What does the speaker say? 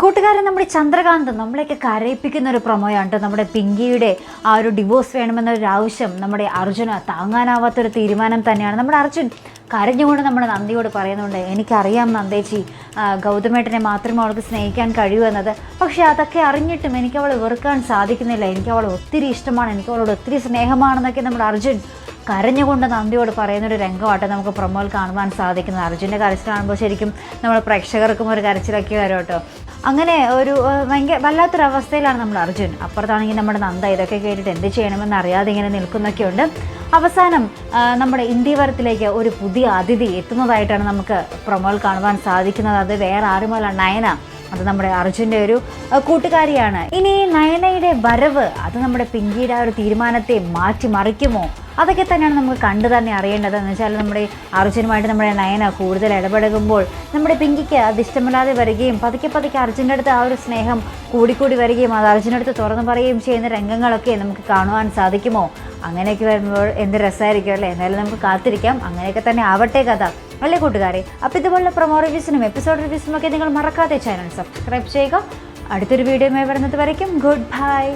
കൂട്ടുകാരൻ നമ്മുടെ ചന്ദ്രകാന്ത് നമ്മളെയൊക്കെ കരയിപ്പിക്കുന്ന ഒരു പ്രൊമോയാണ്. നമ്മുടെ പിങ്കിയുടെ ആ ഒരു ഡിവോഴ്സ് വേണമെന്നൊരു ആവശ്യം നമ്മുടെ അർജുന താങ്ങാനാവാത്തൊരു തീരുമാനം തന്നെയാണ്. നമ്മുടെ അർജുൻ കരഞ്ഞുകൊണ്ട് നമ്മുടെ നന്ദിയോട് പറയുന്നുണ്ട് എനിക്കറിയാം നന്ദേച്ചി ഗൗതമേട്ടനെ മാത്രമേ അവൾക്ക് സ്നേഹിക്കാൻ കഴിയൂ എന്നത്. പക്ഷേ അതൊക്കെ അറിഞ്ഞിട്ടും എനിക്ക് അവളെ വെറുക്കാൻ സാധിക്കുന്നില്ല. എനിക്ക് അവളെ ഒത്തിരി ഇഷ്ടമാണ്. എനിക്ക് അവളോട് ഒത്തിരി സ്നേഹമാണെന്നൊക്കെ നമ്മുടെ അർജുൻ കരഞ്ഞുകൊണ്ട് നന്ദിയോട് പറയുന്ന ഒരു രംഗമാട്ടെ നമുക്ക് പ്രൊമോയിൽ കാണുവാൻ സാധിക്കുന്നത്. അർജുന്റെ കരച്ചിൽ കാണുമ്പോൾ ശരിക്കും നമ്മൾ പ്രേക്ഷകർക്കും ഒരു കരച്ചിലൊക്കെ വരും കേട്ടോ. അങ്ങനെ ഒരു ഭയങ്കര വല്ലാത്തൊരവസ്ഥയിലാണ് നമ്മൾ അർജുൻ. അപ്പുറത്താണെങ്കിൽ നമ്മുടെ നന്ദ ഇതൊക്കെ കേട്ടിട്ട് എന്ത് ചെയ്യണമെന്ന് അറിയാതെ ഇങ്ങനെ നിൽക്കുന്നൊക്കെയുണ്ട്. അവസാനം നമ്മുടെ ഇന്ത്യവരത്തിലേക്ക് ഒരു പുതിയ അതിഥി എത്തുന്നതായിട്ടാണ് നമുക്ക് പ്രൊമോയിൽ കാണുവാൻ സാധിക്കുന്നത്. അത് വേറെ ആരുമല്ല നയന. അത് നമ്മുടെ അർജുന്റെ ഒരു കൂട്ടുകാരിയാണ്. ഇനി നയനയുടെ വരവ് അത് നമ്മുടെ പിങ്കിയുടെ ആ ഒരു തീരുമാനത്തെ മാറ്റിമറിക്കുമോ? അതൊക്കെ തന്നെയാണ് നമുക്ക് കണ്ടു തന്നെ അറിയേണ്ടത്. എന്ന് വെച്ചാൽ നമ്മുടെ അർജുനുമായിട്ട് നമ്മുടെ നയന കൂടുതൽ ഇടപെടുകുമ്പോൾ നമ്മുടെ പിങ്കിക്ക് അത് ഇഷ്ടമില്ലാതെ വരികയും പതുക്കെ പതുക്കെ അർജുന്റെ അടുത്ത് ആ ഒരു സ്നേഹം കൂടിക്കൂടി വരികയും അത് അർജുന്റെ അടുത്ത് തുറന്നു പറയുകയും ചെയ്യുന്ന രംഗങ്ങളൊക്കെ നമുക്ക് കാണുവാൻ സാധിക്കുമോ? അങ്ങനെയൊക്കെ വരുമ്പോൾ എന്ത് രസമായിരിക്കും അല്ലേ? എന്തായാലും നമുക്ക് കാത്തിരിക്കാം. അങ്ങനെയൊക്കെ തന്നെ ആവട്ടെ കഥ. അല്ലേ കൂട്ടുകാരെ? അപ്പോൾ ഇതുപോലുള്ള പ്രൊമോ റിവ്യൂസിനും എപ്പിസോഡ് റിവ്യൂസിനും ഒക്കെ നിങ്ങൾ മറക്കാതെ ചാനൽ സബ്സ്ക്രൈബ് ചെയ്യുക. അടുത്തൊരു വീഡിയോയുമായി വരുന്നത് വരയ്ക്കും. Good bye.